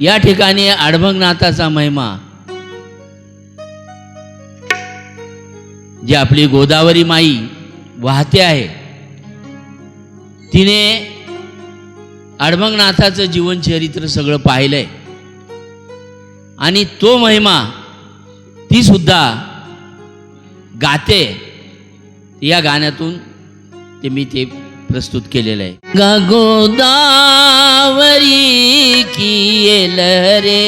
या ठिकाणी आडभंगनाथाचा महिमा. जी आपली गोदावरी माई वाहते आहे. तिने आडभंगनाथाचं जीवनचरित्र सगळं पाहिलंय. आणि तो महिमा ती सुद्धा गाते. या गाण्यातून ते मी ते प्रस्तुत केलेलं आहे. गोदावरी किएल रे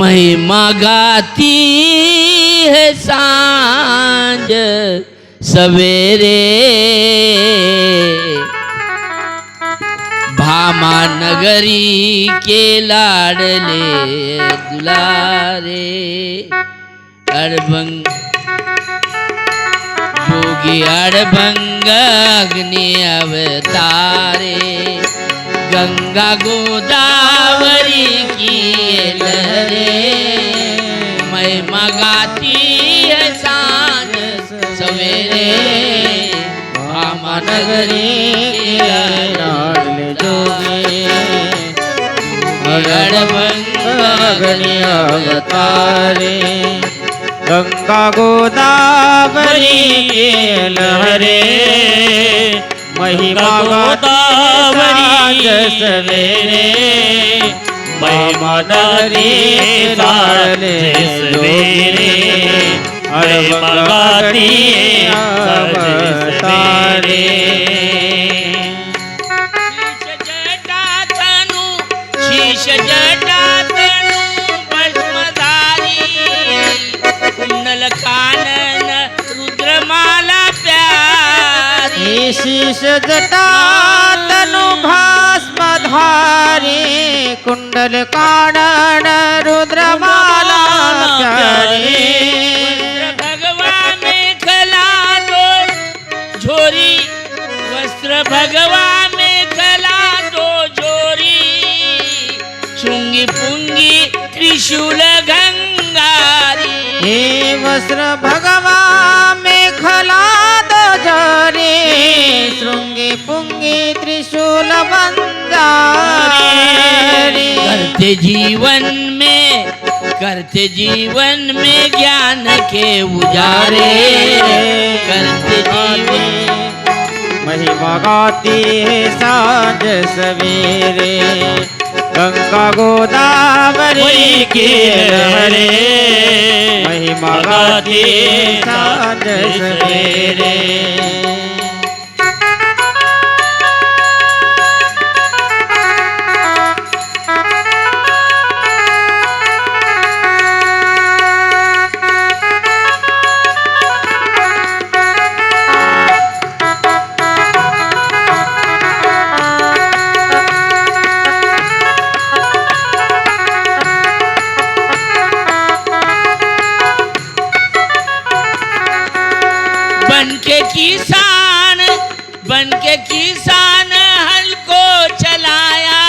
महिमा गाती है साँझ सवेरे। भामा नगरी के लाडले दुलारे। अड़बंग जोगी अड़बंग अग्नि अवतारे गंगा गोदावरी की लहरे महिमा गाती है साँझ सवेरे भामा नगरी के लाडले जोगे अड़बंग अग्नि अवतारे गंगा गोदावरी के लहरे महिमा गोदावरी सवेरे महिमा शीश जटा तनु भास्म धारे कुंडल कानन रुद्रमाला प्यारे। भगवान में खला दो झोरी वस्त्र भगवान में खला दो झोरी। चुंगी पुंगी त्रिशूल गंगारी। हे वस्त्र भगवा में खला दो जरे पुंगे त्रिशूल बंदारे करते जीवन में करते जीवन में ज्ञान के उजारे। करते जीवन महिमा गाती है साँझ सवेरे। गंगा गोदावरी के लहरे महिमा गाती है साँझ सवेरे। बन के किसान बन के किसान हल को चलाया।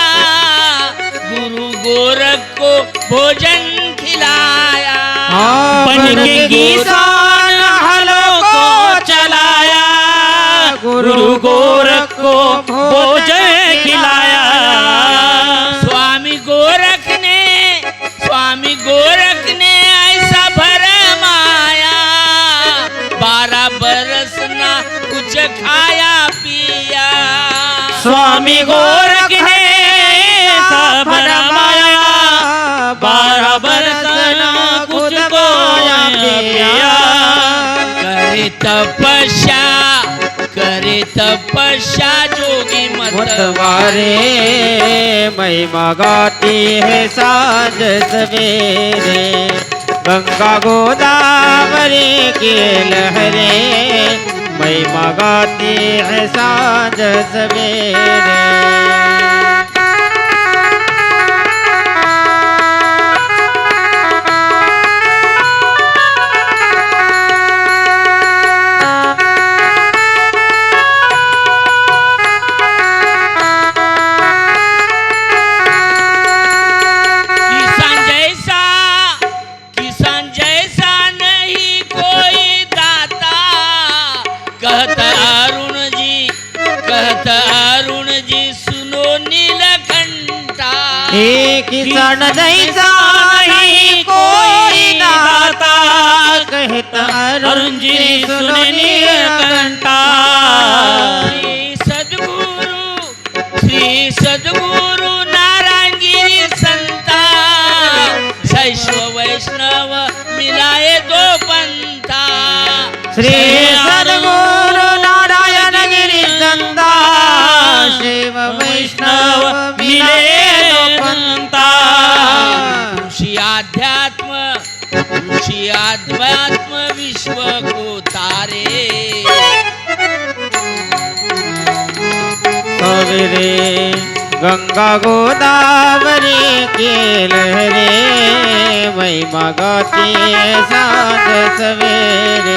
गुरु गोरख को भोजन खिलाया। बन के किसान हल को चलाया। गुरु गोरख को स्वामी गोरख ने सब रमाया बारह बरस न को करे तपस्या करे तपस्या जोगी मत मतवारे महिमा गाती है साँझ सवेरे। गंगा गोदावरी के लहरे महिमा गाती है साँझ सवेरे। कहता अरुण जी कहता अरुण जी सुनो नीलकंठा। एक क्षण कोई अरुण जी सुनो नीलकंठा। सदगुरु श्री सदगुरु सवेरे गंगा गोदावरी के लहरे महिमा गाती है साँझ सवेरे।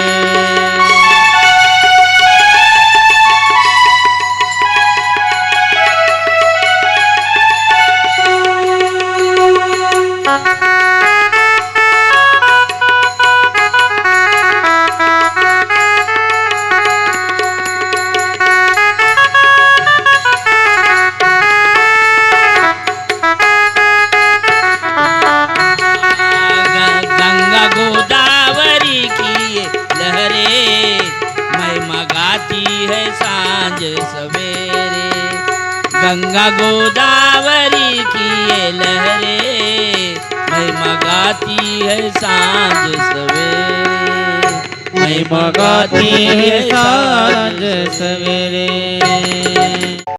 गोदावरी की ये लहरे महिमा गाती है साँझ सवेरे। महिमा गाती है साँझ सवेरे।